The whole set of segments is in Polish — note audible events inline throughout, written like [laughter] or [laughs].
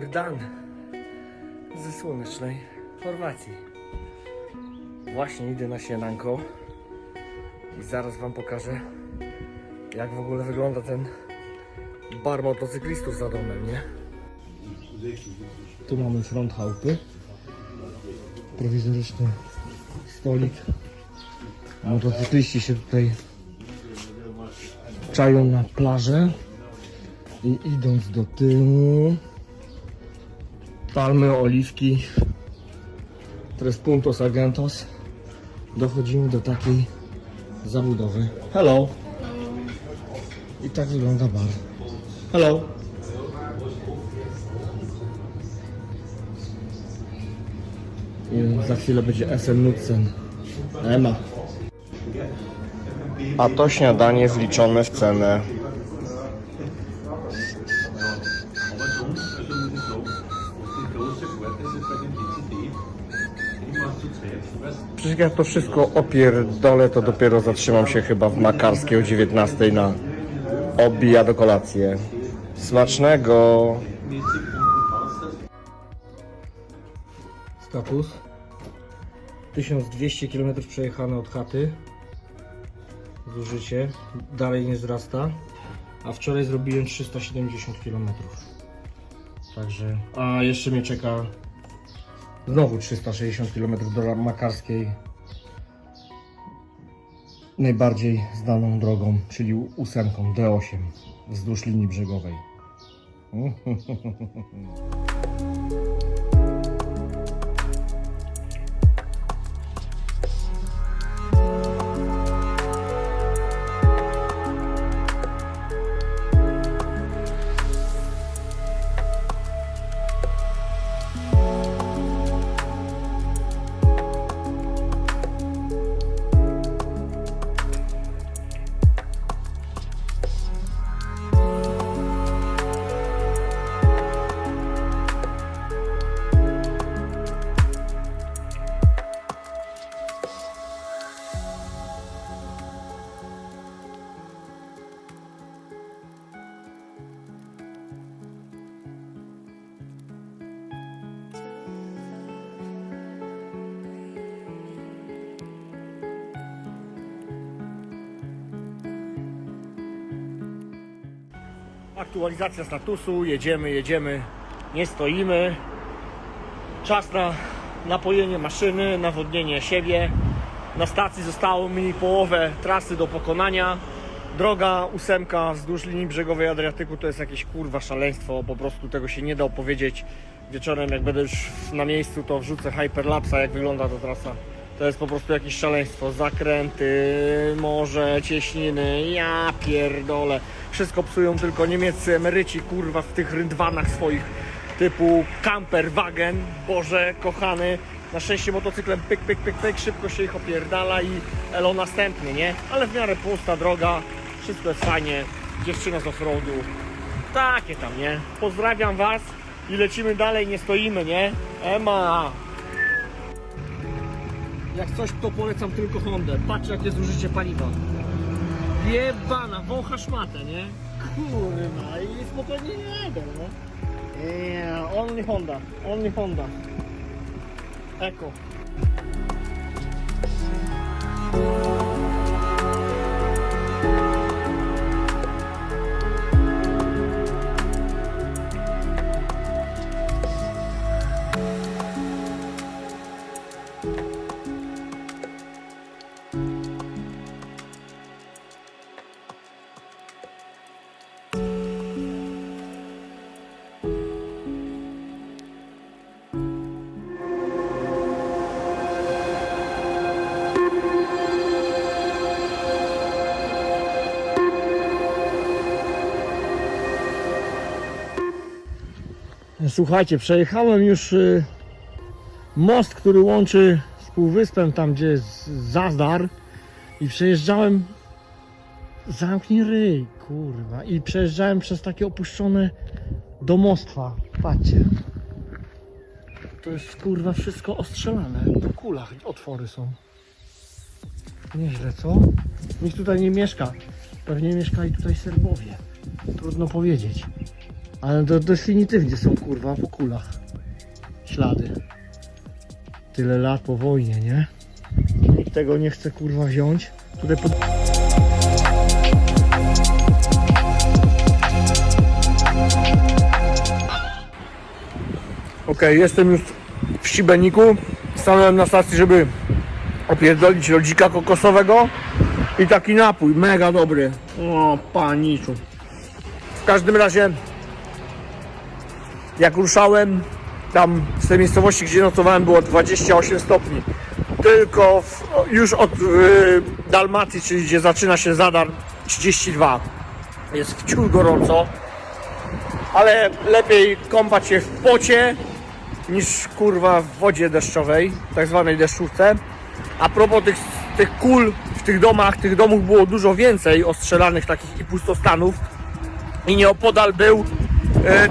Dan ze słonecznej Chorwacji. Właśnie idę na śniadanko i zaraz wam pokażę jak w ogóle wygląda ten bar motocyklistów za domem, nie? Tu mamy front chałupy. Prowizoryczny stolik. Motocykliści się tutaj czają na plażę. I idąc do tyłu, palmy, oliwki, tres puntos argentos, dochodzimy do takiej zabudowy. Hello! I tak wygląda bar. Hello! I za chwilę będzie SM Nutzen. Ema. A to śniadanie wliczone w cenę. Przecież jak to wszystko opierdolę, to dopiero zatrzymam się chyba w Makarskiej o 19 na obija do kolację. Smacznego! Status 1200 km przejechane od chaty. Zużycie dalej nie wzrasta. A wczoraj zrobiłem 370 km. Także. A jeszcze mnie czeka Znowu 360 km do Makarskiej. Najbardziej znaną drogą, czyli ósemką D8 wzdłuż linii brzegowej. [laughs] Aktualizacja statusu, jedziemy, jedziemy, nie stoimy. Czas na napojenie maszyny, nawodnienie siebie. Na stacji zostało mi połowę trasy do pokonania. Droga ósemka wzdłuż linii brzegowej Adriatyku to jest jakieś kurwa szaleństwo, po prostu tego się nie da opowiedzieć. Wieczorem jak będę już na miejscu to wrzucę hyperlapsa jak wygląda ta trasa. To jest po prostu jakieś szaleństwo. Zakręty, morze, cieśniny, ja pierdolę. Wszystko psują tylko niemieccy emeryci, kurwa, w tych rydwanach swoich typu camperwagen, Boże, kochany. Na szczęście motocyklem pyk, pyk, pyk, pyk, szybko się ich opierdala i elo następny, nie? Ale w miarę pusta droga, wszystko jest fajnie, dziewczyna z offroadu, takie tam, nie? Pozdrawiam Was i lecimy dalej, nie stoimy, nie? Ema! Jak coś, to polecam tylko Hondę. Patrz, jakie zużycie paliwa. Jebana, wącha szmatę, nie? Kurwa, i spokojnie nie jadę, no. Yeah, only Honda, only Honda. Eko. Słuchajcie, przejechałem już y, most, który łączy z półwyspem, tam gdzie jest Zazdar i przejeżdżałem zamknij ryj, kurwa i przejeżdżałem przez takie opuszczone domostwa, patrzcie. To jest kurwa wszystko ostrzelane. Po kulach otwory są. Nieźle, co? nikt tutaj nie mieszka. Pewnie mieszkali tutaj Serbowie. Trudno powiedzieć Ale to definitywnie są kurwa po kulach. Ślady. Tyle lat po wojnie, nie? Nikt tego nie chce kurwa wziąć. Tutaj pod... Okej, jestem już w Sibeniku. Stanąłem na stacji, żeby opierdolić lodzika kokosowego i taki napój, mega dobry. O, paniczu. W każdym razie, jak ruszałem, tam z tej miejscowości, gdzie nocowałem, było 28 stopni. Tylko w, już od y, Dalmacji, czyli gdzie zaczyna się Zadar, 32. Jest wciul gorąco, ale lepiej kąpać się w pocie niż kurwa w wodzie deszczowej, tak zwanej deszczówce. A propos tych, tych kul w tych domach, tych domów było dużo więcej ostrzelanych takich i pustostanów. I nieopodal był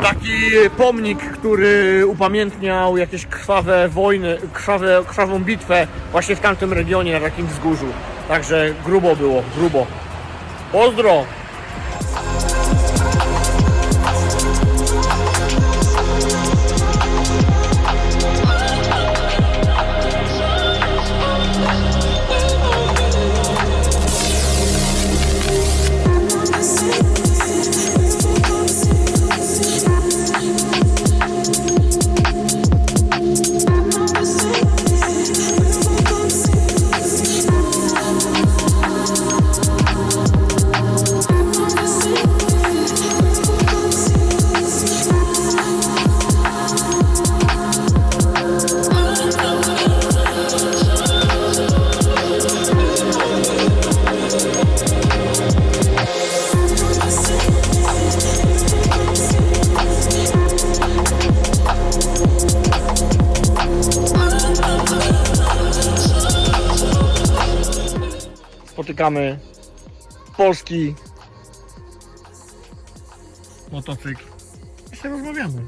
taki pomnik, który upamiętniał jakieś krwawe wojny, krwawe, krwawą bitwę właśnie w tamtym regionie, na takim wzgórzu. Także grubo było, grubo. Pozdro! Spotykamy polski motocykl. Jeszcze rozmawiamy.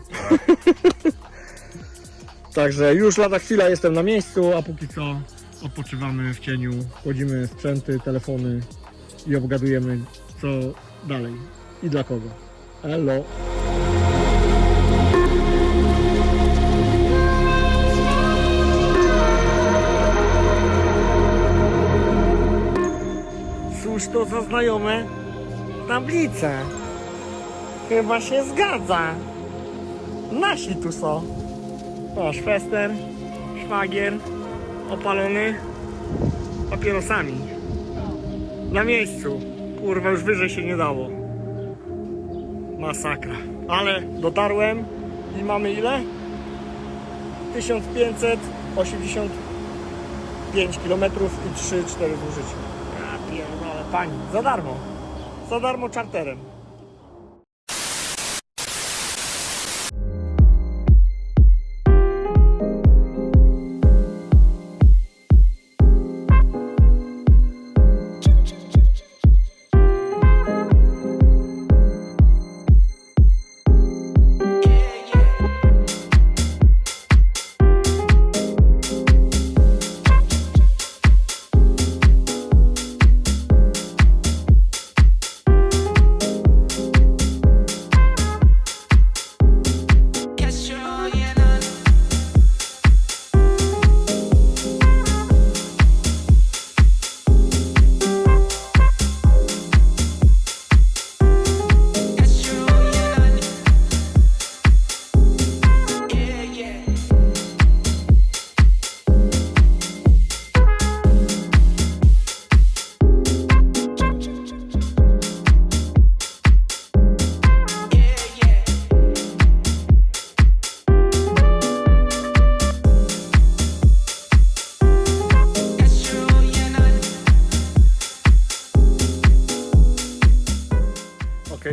[laughs] Także już lada chwila jestem na miejscu, a póki co odpoczywamy w cieniu, kładzimy sprzęty, telefony i obgadujemy co dalej i dla kogo. Hello. To za znajome tablice? Chyba się zgadza. Nasi tu są. O, szwester, szwagier, opalony papierosami. Na miejscu. Kurwa, już wyżej się nie dało. Masakra. Ale dotarłem i mamy ile? 1585 km i 3-4 zużycia. Pani, za darmo. Za darmo czarterem.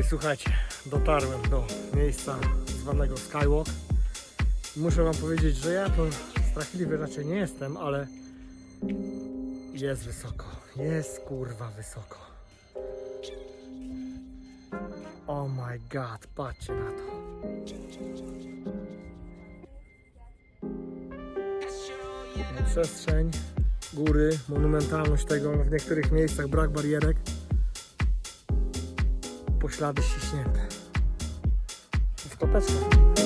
Słuchajcie, dotarłem do miejsca zwanego Skywalk. Muszę wam powiedzieć, że ja to strachliwy raczej nie jestem, ale jest wysoko. Jest kurwa wysoko. Oh my god, patrzcie na to. Przestrzeń, góry, monumentalność tego, w niektórych miejscach brak barierek poślady ściśnięte. stopeczka. That's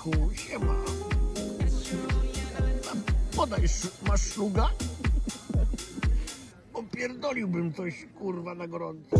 Krzychu, siema. Podaj, sz- masz szluga? Opierdoliłbym coś, kurwa, na gorąco.